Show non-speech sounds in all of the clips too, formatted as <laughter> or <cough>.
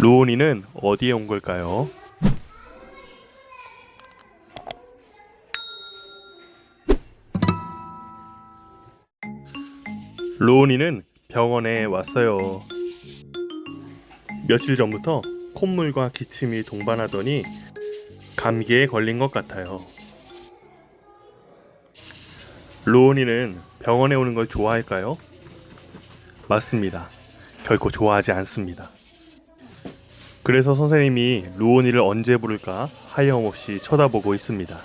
루온이는 어디에 온 걸까요? 루온이는 병원에 왔어요. 며칠 전부터 콧물과 기침이 동반하더니 감기에 걸린 것 같아요. 루온이는 병원에 오는 걸 좋아할까요? 맞습니다. 결코 좋아하지 않습니다. 그래서 선생님이 루온이를 언제 부를까 하염없이 쳐다보고 있습니다.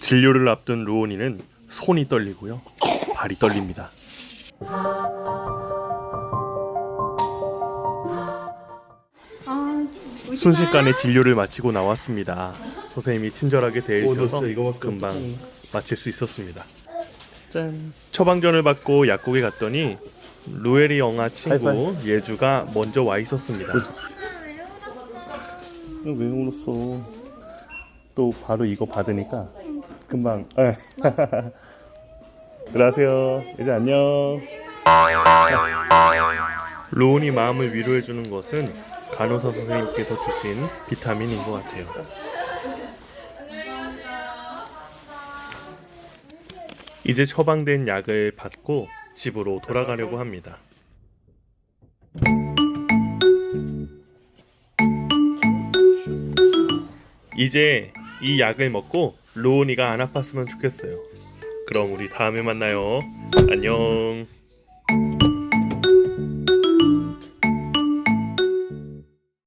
진료를 앞둔 루온이는 손이 떨리고요. 발이 떨립니다. 아, 순식간에 진료를 마치고 나왔습니다. 선생님이 친절하게 대해주셔서 이거밖에 금방. 마칠 수 있었습니다. 짠. 처방전을 받고 약국에 갔더니 루엘이 영아 친구. 예주가 먼저 와 있었습니다. 왜 울었어? 또 바로 이거 받으니까 금방. 예. <laughs> 들어가세요. 이제 안녕. 루온이 마음을 위로해 주는 것은 간호사 선생님께서 주신 비타민인 것 같아요. 이제 처방된 약을 받고 집으로 돌아가려고 합니다. 이제 이 약을 먹고 루온이가 안 아팠으면 좋겠어요. 그럼 우리 다음에 만나요. 안녕.